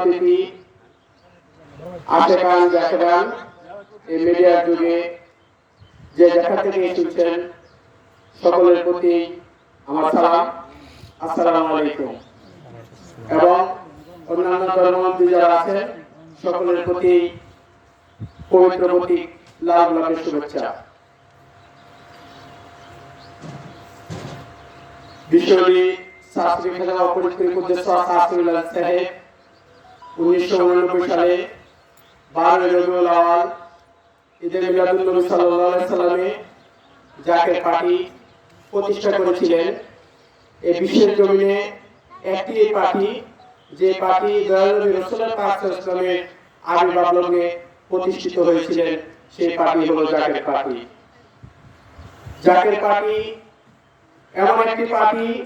অতিথি আশেখান জাকেরান এই মিডিয়ার যুগে যে যেখান থেকে এসেছেন, সকলের প্রতি আমার সালাম। আসসালামু আলাইকুম। এবং অন্যান্য ধর্মাবলম্বী যারা আছেন, সকলের প্রতি পবিত্র প্রতীক, লাল গোলাপের শুভেচ্ছা। বিশ্বলী শাস্ত্রী খেলা অপরিচিত উদ্দেশ্য শাস্ত্রীলাল সাহেব উনিশশো উননব্বই সালে সাল্লামে এই বিশ্বের যে প্রতিষ্ঠিত হয়েছিলেন, সেই পার্টি হলো জাকের পার্টি। জাকের পার্টি এমন একটি পার্টি,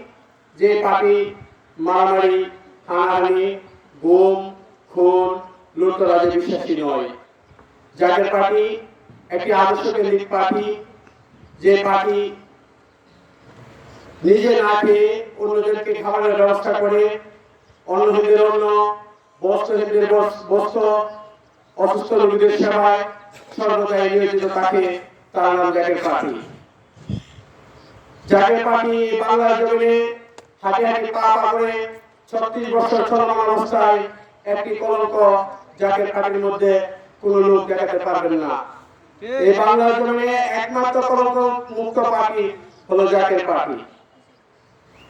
যে পার্টি মারামারি, হানাহানি, গুম খুন, লুটতরাজে বিশ্বাসী নয়। জাকের পার্টি একটি আদর্শ কেন্দ্রিক পার্টি, যে পার্টি নিজে না খেয়ে অন্যজনকে খাবারের ব্যবস্থা করে অন্যদের অন্য বস্ত্রহীনদের বস্ত্র অসুস্থ রোগীদের সেবায় সর্বদাই নিয়োজিত তাকে তার নাম জাকের পার্টি। জাকের পার্টি বাংলা জমিনে হাঁটি হাঁটি পা পা করে ছত্রিশ বছর চলমান অবস্থায় একটি কলঙ্ক জাকের পার্টির মধ্যে কোনো লোক দেখাতে পারবেন না। এই বাংলা জমিনে একমাত্র কলঙ্ক মুক্ত পার্টি হলো জাকের পার্টি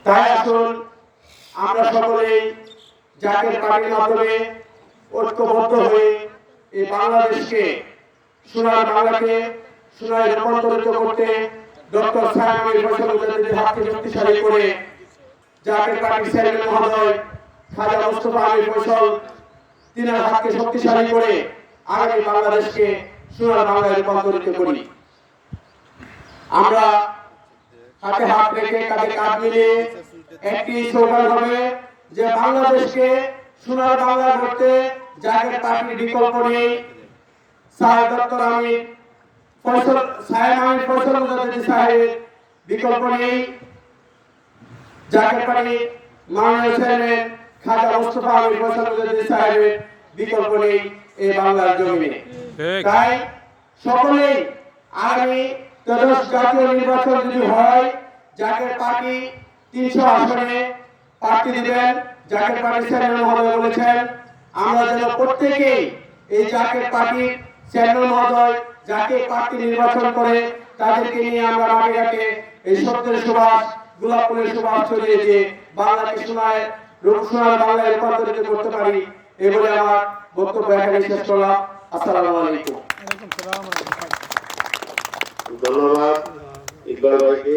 তাই আসুন আমরা সকলেই জাকের পার্টির মাধ্যমে ঐক্যবদ্ধ হয়ে এই বাংলাদেশকে, সোনার বাংলাকে সোনায় রূপান্তরিত করতে ডক্টর ফসলের হাতকে শক্তিশালী করে জাকের পার্টির চেয়ারম্যান মহোদয় খাজা মোস্তফা আলী ফসল তিনার হাতকে শক্তিশালী করে আগামী বাংলাদেশকে সোনার বাংলায় রূপান্তরিত করি। আমরা হাতে হাত রেখে কাঁধে কাঁধ মিলিয়ে একটি স্লোগান হবে যে বাংলাদেশকে সোনার বাংলা করতে জাতীয় পার্টির বিকল্প নেই, সাহেব ডক্টর আমির ফয়সল, সাহেব আমির ফয়সল মুজাদ্দিদ সাহেবের বিকল্প নেই। জাতীয় পার্টি মাননীয় চেয়ারম্যান খাজা মোস্তফা আমির ফয়সল সাহেবের বিকল্প নেই এই বাংলার জমিনে। তাই সকলেই আগামী ত্রয়োদশ জাতীয় নির্বাচন যদি হয় জাকের পার্টি তিনশো আসনে প্রার্থী দিবেন। জাকের পার্টির চেয়ারম্যান মহোদয় বলেছেন আমরা যেন প্রত্যেকেই এই জাকের পার্টির চেয়ারম্যান মহোদয় যাকে প্রার্থী নির্বাচন করে তাদেরকে নিয়ে আমরা মাঠে এই সত্যের সুবাস গোলাপ ফুলের সুবাস ছড়িয়ে দিয়ে বাংলাকে শোনায় রূপ শোনার বাংলায় রূপান্তরিত করতে পারি এ বলে আমার বক্তব্য এখানে শেষ করলাম। আসসালামু আলাইকুম। ধন্যবাদ ইকবাল ভাইকে।